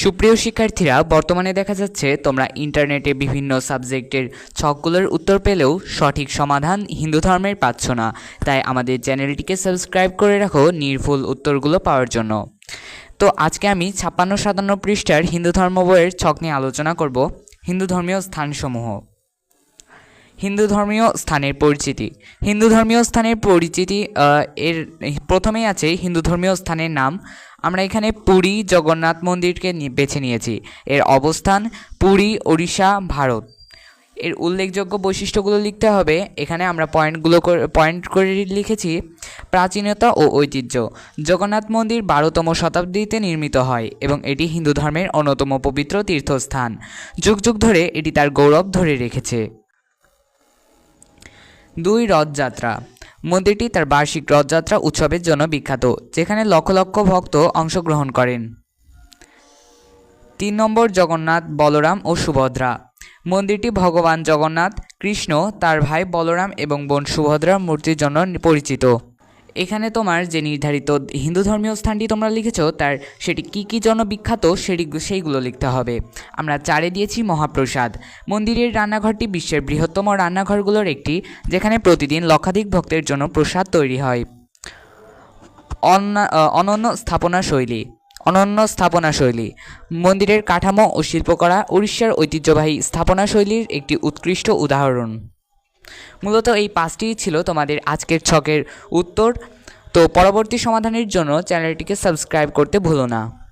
সুপ্রিয় শিক্ষার্থীরা, বর্তমানে দেখা যাচ্ছে তোমরা ইন্টারনেটে বিভিন্ন সাবজেক্টের ছকগুলোর উত্তর পেলেও সঠিক সমাধান হিন্দু ধর্মের পাচ্ছ না। তাই আমাদের চ্যানেলটিকে সাবস্ক্রাইব করে রাখো নির্ভুল উত্তরগুলো পাওয়ার জন্য। তো আজকে আমি ছাপ্পান্ন সাতান্ন পৃষ্ঠার হিন্দু ধর্ম বইয়ের ছক নিয়ে আলোচনা করব, হিন্দু ধর্মীয় স্থানসমূহ। হিন্দু ধর্মীয় স্থানের পরিচিতি। হিন্দু ধর্মীয় স্থানের পরিচিতি এর প্রথমেই আছে হিন্দু ধর্মীয় স্থানের নাম। আমরা এখানে পুরী, জগন্নাথ মন্দিরকে বেছে নিয়েছি। এর অবস্থান পুরী, ওড়িশা, ভারত। এর উল্লেখযোগ্য বৈশিষ্ট্যগুলো লিখতে হবে। এখানে আমরা পয়েন্টগুলো পয়েন্ট করে লিখেছি, প্রাচীনতা ও ঐতিহ্য। জগন্নাথ মন্দির বারোতম শতাব্দীতে নির্মিত হয় এবং এটি হিন্দু ধর্মের অন্যতম পবিত্র তীর্থস্থান। যুগ যুগ ধরে এটি তার গৌরব ধরে রেখেছে। দুই রথযাত্রা। মন্দিরটি তার বার্ষিক রথযাত্রা উৎসবের জন্য বিখ্যাত, যেখানে লক্ষ লক্ষ ভক্ত অংশগ্রহণ করেন। তিন নম্বর জগন্নাথ বলরাম ও সুভদ্রা। মন্দিরটি ভগবান জগন্নাথ, কৃষ্ণ, তার ভাই বলরাম এবং বোন সুভদ্রার মূর্তির জন্য পরিচিত। এখানে তোমার যে নির্ধারিত হিন্দু ধর্মীয় স্থানটি তোমরা লিখেছো, তার সেটি কী কী জন্য বিখ্যাত সেটি সেইগুলো লিখতে হবে। আমরা চারে দিয়েছি মহাপ্রসাদ। মন্দিরের রান্নাঘরটি বিশ্বের বৃহত্তম রান্নাঘরগুলোর একটি, যেখানে প্রতিদিন লক্ষাধিক ভক্তের জন্য প্রসাদ তৈরি হয়। অনন্য স্থাপনা শৈলী। অনন্য স্থাপনা শৈলী। মন্দিরের কাঠামো ও শিল্পকলা উড়িষ্যার ঐতিহ্যবাহী স্থাপনা শৈলীর একটি উৎকৃষ্ট উদাহরণ। মূলত এই পাঁচটিই ছিল তোমাদের আজকের ছকের উত্তর। তো পরবর্তী সমাধানের জন্য চ্যানেলটিকে সাবস্ক্রাইব করতে ভুলো না।